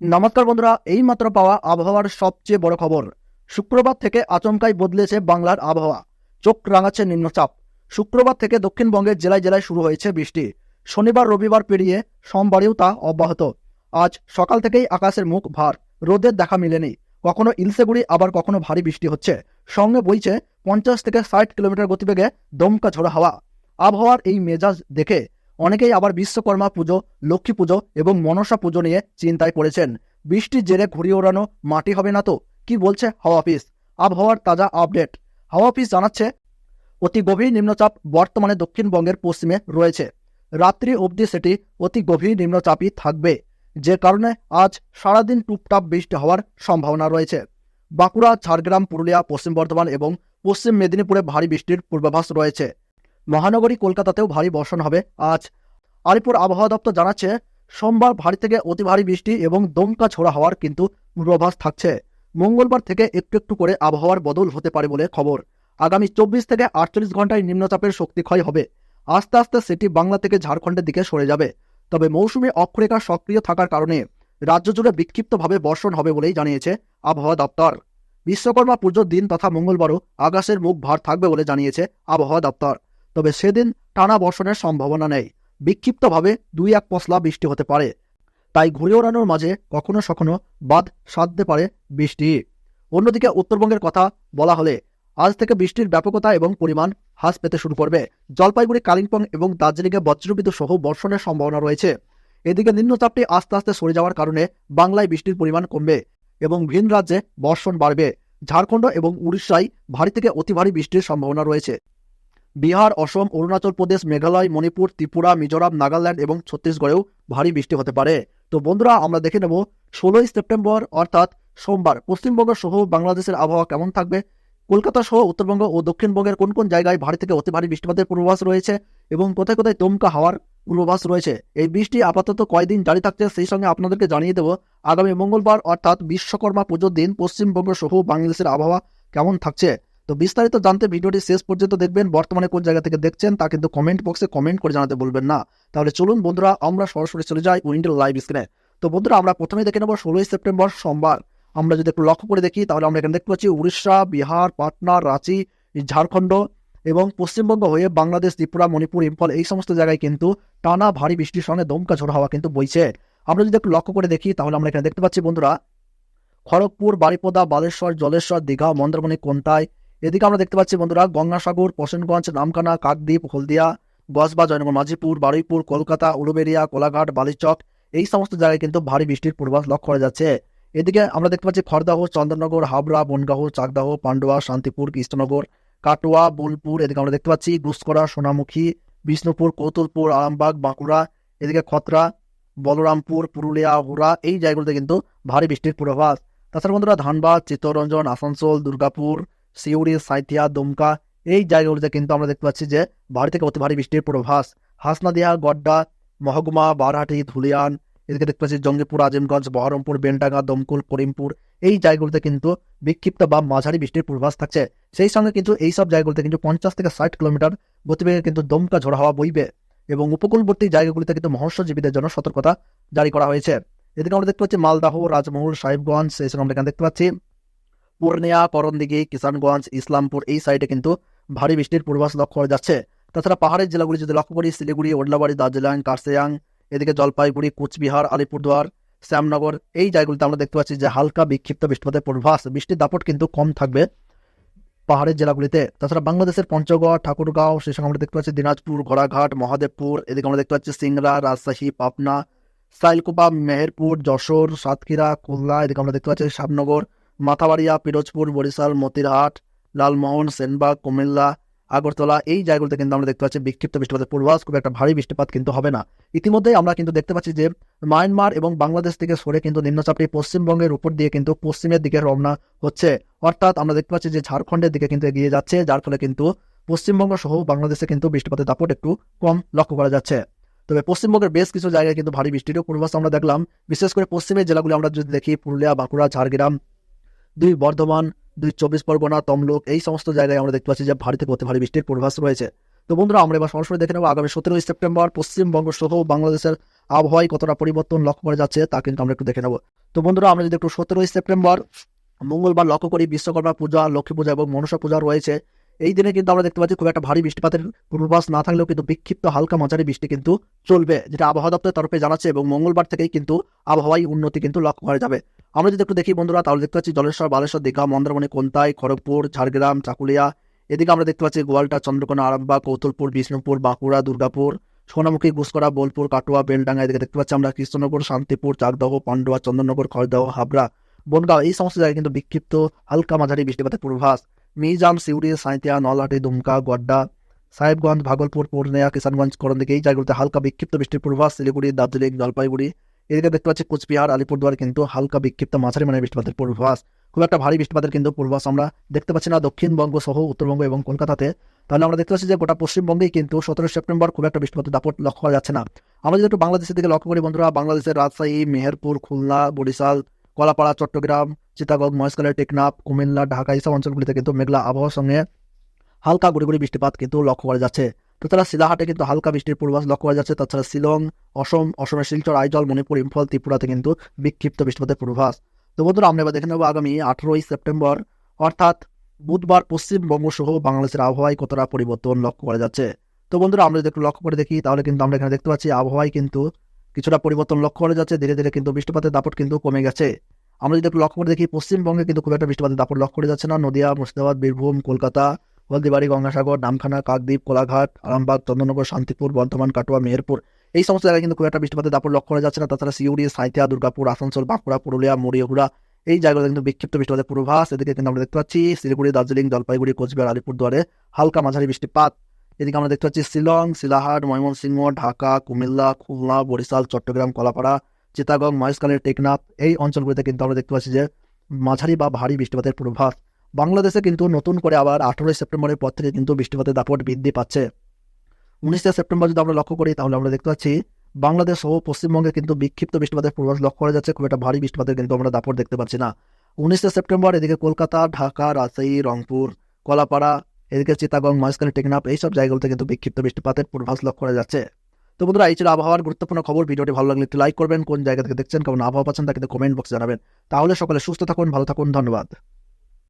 নমস্কার বন্ধুরা এই মাত্র পাওয়া আবহাওয়ার সবচেয়ে বড় খবর। শুক্রবার থেকে আচমকাই বদলেছে বাংলার আবহাওয়া। চোখ রাঙাচ্ছে নিম্নচাপ। শুক্রবার থেকে দক্ষিণবঙ্গের জেলায় জেলায় শুরু হয়েছে বৃষ্টি। শনিবার, রবিবার পেরিয়ে সোমবারেও তা অব্যাহত। আজ সকাল থেকেই আকাশের মুখ ভার। রোদের দেখা মেলেনি। কখনো ইলসেগুড়ি আবার কখনো ভারী বৃষ্টি হচ্ছে। সঙ্গে বইছে পঞ্চাশ থেকে ষাট কিলোমিটার গতিবেগে দমকা ঝোড়া হাওয়া। আবহাওয়ার এই মেজাজ দেখে অনেকেই আবার বিশ্বকর্মা পুজো, লক্ষ্মী পুজো এবং মনসা পুজো নিয়ে চিন্তায় পড়েছেন। বৃষ্টির জেরে ঘুরিয়ে ওড়ানো মাটি হবে না তো? কি বলছে হাওয়া অফিস? আবহাওয়ার তাজা আপডেট। হাওয়া অফিস জানাচ্ছে, অতি গভীর নিম্নচাপ বর্তমানে দক্ষিণবঙ্গের পশ্চিমে রয়েছে। রাত্রি অবধি সেটি অতি গভীর নিম্নচাপই থাকবে, যে কারণে আজ সারাদিন টুপটাপ বৃষ্টি হওয়ার সম্ভাবনা রয়েছে। বাঁকুড়া, ঝাড়গ্রাম, পুরুলিয়া, পশ্চিম বর্ধমান এবং পশ্চিম মেদিনীপুরে ভারী বৃষ্টির পূর্বাভাস রয়েছে। মহানগরী কলকাতাতেও ভারী বর্ষণ হবে। আজ আলিপুর আবহাওয়া দপ্তর জানাচ্ছে, সোমবার ভারী থেকে অতি ভারী বৃষ্টি এবং দমকা ছোড়া হওয়ার কিন্তু পূর্বাভাস থাকছে। মঙ্গলবার থেকে একটু একটু করে আবহাওয়ার বদল হতে পারে বলে খবর। আগামী চব্বিশ থেকে আটচল্লিশ ঘন্টায় নিম্নচাপের শক্তি ক্ষয় হবে। আস্তে আস্তে সেটি বাংলা থেকে ঝাড়খণ্ডের দিকে সরে যাবে। তবে মৌসুমী অক্ষরেখা সক্রিয় থাকার কারণে রাজ্য জুড়ে বিক্ষিপ্তভাবে বর্ষণ হবে বলেই জানিয়েছে আবহাওয়া দপ্তর। বিশ্বকর্মা পুজোর দিন তথা মঙ্গলবারও আকাশের মুখ ভার থাকবে বলে জানিয়েছে আবহাওয়া দপ্তর। তবে সেদিন টানা বর্ষণের সম্ভাবনা নেই। বিক্ষিপ্তভাবে দুই এক পশলা বৃষ্টি হতে পারে। তাই ঘুরে ওড়ানোর মাঝে কখনো সখনো বাদ সাধতে পারে বৃষ্টি। অন্যদিকে উত্তরবঙ্গের কথা বলা হলে আজ থেকে বৃষ্টির ব্যাপকতা এবং পরিমাণ হ্রাস পেতে শুরু করবে। জলপাইগুড়ি, কালিম্পং এবং দার্জিলিংয়ে বজ্রবিদ্যুৎ সহ বর্ষণের সম্ভাবনা রয়েছে। এদিকে নিম্নচাপটি আস্তে আস্তে সরে যাওয়ার কারণে বাংলায় বৃষ্টির পরিমাণ কমবে এবং ভিন রাজ্যে বর্ষণ বাড়বে। ঝাড়খণ্ড এবং উড়িষ্যায় ভারী থেকে অতি ভারী বৃষ্টির সম্ভাবনা রয়েছে। বিহার, অসম, অরুণাচল প্রদেশ, মেঘালয়, মণিপুর, ত্রিপুরা, মিজোরাম, নাগাল্যান্ড এবং ছত্তিশগড়েও ভারী বৃষ্টি হতে পারে। তো বন্ধুরা, আমরা দেখে নেব ষোলোই সেপ্টেম্বর, অর্থাৎ সোমবার, পশ্চিমবঙ্গ সহ বাংলাদেশের আবহাওয়া কেমন থাকবে? কলকাতা সহ উত্তরবঙ্গ ও দক্ষিণবঙ্গের কোন কোন জায়গায় ভারী থেকে অতি ভারী বৃষ্টিপাতের পূর্বাভাস রয়েছে এবং কোথায় কোথায় দমকা হাওয়ার পূর্বাভাস রয়েছে? এই বৃষ্টি আপাতত কয়দিন জারি থাকছে সেই সঙ্গে আপনাদেরকে জানিয়ে দেব আগামী মঙ্গলবার, অর্থাৎ বিশ্বকর্মা পুজোর দিন পশ্চিমবঙ্গ সহ বাংলাদেশের আবহাওয়া কেমন থাকছে। তো বিস্তারিত জানতে ভিডিওটি শেষ পর্যন্ত দেখবেন, বর্তমানে কোন জায়গা থেকে দেখছেন তা কিন্তু কমেন্ট বক্সে কমেন্ট করে জানাতে বলবেন না। তাহলে চলুন বন্ধুরা, আমরা সরাসরি চলে যাই উইন্ডোর লাইভ স্ক্রিনে তো বন্ধুরা, আমরা প্রথমেই দেখে নেব ষোলোই সেপ্টেম্বর সোমবার। আমরা যদি একটু লক্ষ্য করে দেখি, তাহলে আমরা এখানে দেখতে পাচ্ছি উড়িষ্যা, বিহার, পাটনা, রাঁচি, ঝাড়খণ্ড এবং পশ্চিমবঙ্গ হয়ে বাংলাদেশ, ত্রিপুরা, মণিপুর, ইম্ফল, এই সমস্ত জায়গায় কিন্তু টানা ভারী বৃষ্টির সঙ্গে দমকা ঝোড়ো হাওয়া কিন্তু বইছে। আমরা যদি একটু লক্ষ্য করে দেখি, তাহলে আমরা এখানে দেখতে পাচ্ছি বন্ধুরা, খড়গপুর, বারিপদা, বালেশ্বর, জলেশ্বর, দীঘা, মন্দারমণি কোন্তায় এদিকে আমরা দেখতে পাচ্ছি বন্ধুরা, গঙ্গাসাগর, প্রসেনগঞ্জ নামখানা কাকদ্বীপ, হলদিয়া গসবা জয়নগর, মাঝিপুর, বারুইপুর, কলকাতা, উলুবেরিয়া, কোলাঘাট, বালিচক, এই সমস্ত জায়গায় কিন্তু ভারী বৃষ্টির পূর্বাভাস লক্ষ্য করা যাচ্ছে। এদিকে আমরা দেখতে পাচ্ছি খড়দাহ, চন্দননগর, হাবড়া বনগাহ চাকদাহ, পান্ডুয়া, শান্তিপুর, কৃষ্ণনগর, কাটোয়া, বোলপুর, এদিকে আমরা দেখতে পাচ্ছি গুসকরা সোনামুখী, বিষ্ণুপুর, কৌতুলপুর, আরামবাগ, বাঁকুড়া, এদিকে খতরা, বলরামপুর, পুরুলিয়া, হুড়া, এই জায়গাগুলোতে কিন্তু ভারী বৃষ্টির পূর্বাভাস। তাছাড়া বন্ধুরা, ধানবাদ, চিত্তরঞ্জন, আসানসোল, দুর্গাপুর সিউড়ি, সাঁইথিয়া, দুমকা, এই জায়গাগুলিতে কিন্তু আমরা দেখতে পাচ্ছি যে ভারী থেকে অতি ভারী বৃষ্টির পূর্বাভাস। হাসনাদিয়া, গড্ডা, মহকুমা, বারহাটি, ধুলিয়ান, এদিকে দেখতে পাচ্ছি জঙ্গিপুর, আজিমগঞ্জ, বহরমপুর বেন্টাগা দমকুল, করিমপুর, এই জায়গাগুলোতে কিন্তু বিক্ষিপ্ত বা মাঝারি বৃষ্টির পূর্বাভাস থাকছে। সেই সঙ্গে কিন্তু এই সব জায়গাগুলোতে কিন্তু পঞ্চাশ থেকে ষাট কিলোমিটার গতিবেগে কিন্তু দমকা ঝোড়া হাওয়া বইবে এবং উপকূলবর্তী জায়গাগুলিতে কিন্তু মৎস্যজীবীদের জন্য সতর্কতা জারি করা হয়েছে। এদিকে আমরা দেখতে পাচ্ছি মালদাহ, রাজমহল, সাহেবগঞ্জ সেই সঙ্গে আমরা এখানে দেখতে পাচ্ছি। পূর্ণিয়া, করণদিঘি, কিষানগঞ্জ, ইসলামপুর এই সাইডে কিন্তু ভারী বৃষ্টির পূর্বাস লক্ষ্য করা যাচ্ছে। তাছাড়া পাহাড়ের জেলাগুলি যদি লক্ষ্য করি, শিলিগুড়ি ওডলাবাড়ি দার্জিলিং, কার্সিয়াং, এদিকে জলপাইগুড়ি, কুচবিহার, আলিপুরদুয়ার, শ্যামনগর, এই জায়গাগুলিতে আমরা দেখতে পাচ্ছি যে হালকা বিক্ষিপ্ত বৃষ্টিপাতের পূর্বাস বৃষ্টির দাপট কিন্তু কম থাকবে পাহাড়ের জেলাগুলিতে। তাছাড়া বাংলাদেশের পঞ্চগড়, ঠাকুরগাঁও সেই সঙ্গে আমরা দেখতে পাচ্ছি দিনাজপুর, ঘোড়াঘাট, মহাদেবপুর, এদিকে আমরা দেখতে পাচ্ছি সিংড়া, রাজশাহী, পাবনা, সাইলকুপা, মেহেরপুর, যশোর, সাতক্ষীরা, খুলনা, এদিকে আমরা দেখতে পাচ্ছি শ্যামনগর মাথাবাড়িয়া, পিরোজপুর, বরিশাল, মতিরহাট, লালমোহন, সেনবাগ, কুমিল্লা, আগরতলা, এই জায়গাগুলোতে কিন্তু আমরা দেখতে পাচ্ছি বিক্ষিপ্ত বৃষ্টিপাতের পূর্বাভাস। খুব একটা ভারী বৃষ্টিপাত কিন্তু হবে না। ইতিমধ্যেই আমরা কিন্তু দেখতে পাচ্ছি যে মায়ানমার এবং বাংলাদেশ থেকে সরে কিন্তু নিম্নচাপটি পশ্চিমবঙ্গের উপর দিয়ে কিন্তু পশ্চিমের দিকে রওনা হচ্ছে। অর্থাৎ আমরা দেখতে পাচ্ছি যে ঝাড়খণ্ডের দিকে কিন্তু এগিয়ে যাচ্ছে, যার ফলে কিন্তু পশ্চিমবঙ্গ সহ বাংলাদেশে কিন্তু বৃষ্টিপাতের দাপট একটু কম লক্ষ্য করা যাচ্ছে। তবে পশ্চিমবঙ্গের বেশ কিছু জায়গায় কিন্তু ভারী বৃষ্টিরও পূর্বাভাস আমরা দেখলাম। বিশেষ করে পশ্চিমের জেলাগুলি আমরা যদি দেখি, পুরুলিয়া, বাঁকুড়া, ঝাড়গ্রাম দুই বর্ধমান, দুই চব্বিশ পরগনা, তমলুক, এই সমস্ত জায়গায় আমরা দেখতে পাচ্ছি যে ভারী থেকে অতি ভারী বৃষ্টির পূর্বাভাস রয়েছে। তো বন্ধুরা, আমরা এবার সরাসরি দেখে নেব আগামী সতেরোই সেপ্টেম্বর পশ্চিমবঙ্গ সহ বাংলাদেশের আবহাওয়ায় কতটা পরিবর্তন লক্ষ্য করা যাচ্ছে তা কিন্তু আমরা একটু দেখে নেব। তো বন্ধুরা, আমরা যদি একটু সতেরোই সেপ্টেম্বর, মঙ্গলবার লক্ষ্য করি, বিশ্বকর্মা পূজা, লক্ষ্মী পূজা এবং মনসা পূজা রয়েছে। এই দিনে কিন্তু আমরা দেখতে পাচ্ছি খুব একটা ভারী বৃষ্টিপাতের পূর্বাভাস না থাকলেও কিন্তু বিক্ষিপ্ত হালকা মাঝারি বৃষ্টি কিন্তু চলবে, যেটা আবহাওয়া দপ্তরের তরফে জানাচ্ছে এবং মঙ্গলবার থেকেই কিন্তু আবহাওয়ায় উন্নতি কিন্তু লক্ষ্য করা যাবে। আমরা যদি একটু দেখি বন্ধুরা, তাহলে দেখতে পাচ্ছি জলেশ্বর, বালেশ্বর, দীঘা, মন্দারমণি কোন্তাই খড়গপুর, ঝাড়গ্রাম, চাকুলিয়া। এদিকে আমরা দেখতে পাচ্ছি গোয়ালটা, চন্দ্রকোনা, আরামবাগ, কৌতুলপুর, বিষ্ণুপুর, বাঁকুড়া, দুর্গাপুর, সোনামুখী গুসকরা বোলপুর, কাটোয়া, বেলডাঙ্গা। এদিকে দেখতে পাচ্ছি আমরা কৃষ্ণনগর, শান্তিপুর, চাকদহ, পান্ডুয়া, চন্দননগর, খড়দহ, হাবড়া, বনগাঁও। এই সমস্ত জায়গায় কিন্তু বিক্ষিপ্ত হালকা মাঝারি বৃষ্টিপাতের পূর্বাভাস। মিজাম সিউড়ি সাঁইতিয়া নলহাটি, দুমকা, গড্ডা, সাহেবগঞ্জ, ভাগলপুর, পূর্ণিয়া, কিষানগঞ্জ করণদিকে এই জায়গাগুলোতে হালকা বিক্ষিপ্ত বৃষ্টির পূর্বাভাস। শিলিগুড়ি, দার্জিলিং, জলপাইগুড়ি এদিকে দেখতে পাচ্ছি কোচবিহার, আলিপুরদুয়ার কিন্তু হালকা বিক্ষিপ্ত মাঝারি মানে বৃষ্টিপাতের পূর্বাভাস। খুব একটা ভারী বৃষ্টিপাতের কিন্তু পূর্বাভাস আমরা দেখতে পাচ্ছি না দক্ষিণবঙ্গ সহ উত্তরবঙ্গ এবং কলকাতাতে। তাহলে আমরা দেখতে পাচ্ছি যে গোটা পশ্চিমবঙ্গেই কিন্তু সতেরো সেপ্টেম্বর খুব একটা বৃষ্টিপাতের দাপট লক্ষ্য করা যাচ্ছে না। আমরা যদি একটু বাংলাদেশের দিকে লক্ষ্য করি বন্ধুরা, বাংলাদেশের রাজশাহী, মেহেরপুর, খুলনা, বরিশাল, কলাপাড়া, চট্টগ্রাম, চিটাগং, মহেশখালী, টেকনাফ, কুমিল্লা, ঢাকা, এইসব অঞ্চলগুলিতে কিন্তু মেঘলা আবহাওয়ার সঙ্গে হালকা গুড়ি বৃষ্টিপাত কিন্তু লক্ষ্য করা যাচ্ছে। তাছাড়া শিলাহাটে কিন্তু হালকা বৃষ্টির পূর্বাভাস লক্ষ্য করা যাচ্ছে। তাছাড়া শিলং, অসম, অসমের শিলচর, আইজল, মণিপুর, ইম্ফল, ত্রিপুরাতে কিন্তু বিক্ষিপ্ত বৃষ্টিপাতের পূর্বাভাস। তো বন্ধুরা, আমরা এবার দেখে নেব আগামী আঠারোই সেপ্টেম্বর, অর্থাৎ বুধবার পশ্চিমবঙ্গ সহ বাংলাদেশের আবহাওয়ায় কতটা পরিবর্তন লক্ষ্য করা যাচ্ছে। তো বন্ধুরা, আমরা যদি একটু লক্ষ্য করে দেখি, তাহলে কিন্তু আমরা এখানে দেখতে পাচ্ছি আবহাওয়ায় কিন্তু কিছুটা পরিবর্তন লক্ষ্য করা যাচ্ছে। ধীরে ধীরে কিন্তু বৃষ্টিপাতের দাপট কিন্তু কমে গেছে। আমরা যদি একটু লক্ষ্য করে দেখি, পশ্চিমবঙ্গে কিন্তু খুব একটা বৃষ্টিপাতের দাপট লক্ষ্য করা যাচ্ছে না। নদিয়া, মুর্শিদাবাদ, বীরভূম, কলকাতা হলদিবাড়ি গঙ্গাসাগর, নামখানা, কাকদ্বীপ, কোলাঘাট, আরামবাগ, চন্দননগর, শান্তিপুর, বর্ধমান, কাটোয়া, মেহেরপুর। এই সমস্ত জায়গায় কিন্তু খুব একটা বৃষ্টিপাতের দাপট লক্ষ্য করা যাচ্ছে না। তাছাড়া সিউড়ি, সাঁইথিয়া, দুর্গাপুর, আসানসোল, বাঁকুড়া, পুরুলিয়া মরিয়াগুড়া এই জায়গাগুলো কিন্তু বিক্ষিপ্ত বৃষ্টিপাতের পূর্বাভাস। এদিকে কিন্তু আমরা দেখতে পাচ্ছি শিলিগুড়ি, দার্জিলিং, জলপাইগুড়ি, কোচবিহার, আলিপুরদুয়ারে হালকা মাঝারি বৃষ্টিপাত। এদিকে আমরা দেখতে পাচ্ছি শিলং, শিলাহাট, ময়মনসিংহ, ঢাকা, কুমিল্লা, খুলনা, বরিশাল, চট্টগ্রাম, কলাপাড়া, চিতাগং, মহেশখালীর টেকনাফ, এই অঞ্চলগুলিতে কিন্তু আমরা দেখতে পাচ্ছি যে মাঝারি বা ভারী বৃষ্টিপাতের পূর্বাভাস। বাংলাদেশে কিন্তু নতুন করে আবার আঠারোই সেপ্টেম্বরের পর থেকে কিন্তু বৃষ্টিপাতের দাপট বৃদ্ধি পাচ্ছে। উনিশে সেপ্টেম্বর যদি আমরা লক্ষ্য করি, তাহলে আমরা দেখতে পাচ্ছি বাংলাদেশ সহ পশ্চিমবঙ্গে কিন্তু বিক্ষিপ্ত বৃষ্টিপাতের পূর্বাভাস লক্ষ্য করা যাচ্ছে। খুব একটা ভারী বৃষ্টিপাতের কিন্তু আমরা দাপট দেখতে পাচ্ছি না। উনিশে সেপ্টেম্বর এদিকে কলকাতা, ঢাকা, রাজশাহী, রংপুর, কলাপাড়া, এদিকে চিতাগং মহেশখালী টেকনাফ, এইসব জায়গাগুলোতে কিন্তু বিক্ষিপ্ত বৃষ্টিপাতের পূর্বাভাস লক্ষ্য করা যাচ্ছে। তো বন্ধুরা, এই ছিল আবহাওয়ার গুরুত্বপূর্ণ খবর। ভিডিওটি ভালো লাগলে একটু লাইক করবেন। কোন জায়গা থেকে দেখছেন, কেমন আবহাওয়া পাচ্ছেন তা কিন্তু কমেন্ট বক্সে জানাবেন। তাহলে সকলে সুস্থ থাকুন, ভালো থাকুন, ধন্যবাদ।